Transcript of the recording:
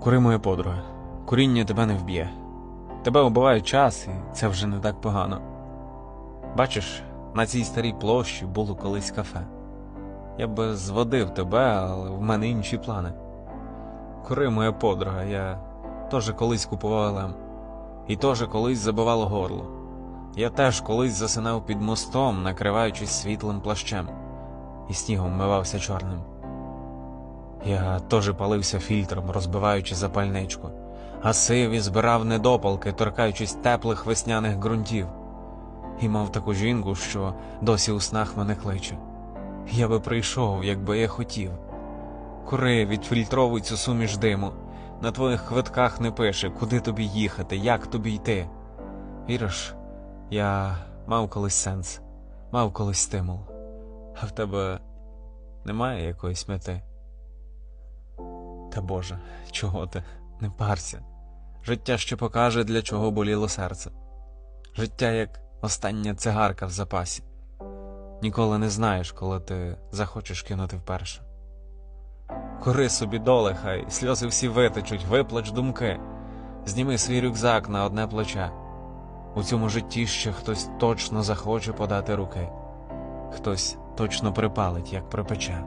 Кури моя подруга. Куріння тебе не вб'є. Тебе вбиває час, і це вже не так погано. Бачиш, на цій старій площі було колись кафе. Я би зводив тебе, але в мене інші плани. Кури моя подруга, я теж колись купував лем. І теж колись забивало горло. Я теж колись засинав під мостом, накриваючись світлим плащем, і снігом мивався чорним. Я теж палився фільтром, розбиваючи запальничку, гасив і збирав недопалки, торкаючись теплих весняних ґрунтів. І мав таку жінку, що досі у снах мене кличе. Я би прийшов, якби я хотів. Кури, відфільтровуй цю суміш диму. На твоїх квитках не пише, куди тобі їхати, як тобі йти. Віриш, я мав колись сенс, мав колись стимул, а в тебе немає якоїсь мети. Та Боже, чого ти? Не парся. Життя ще покаже, для чого боліло серце. Життя як остання цигарка в запасі. Ніколи не знаєш, коли ти захочеш кинути вперше. Кори собі доле, хай сльози всі витечуть, виплач думки. Зніми свій рюкзак на одне плече. У цьому житті ще хтось точно захоче подати руки, хтось точно припалить, як припече.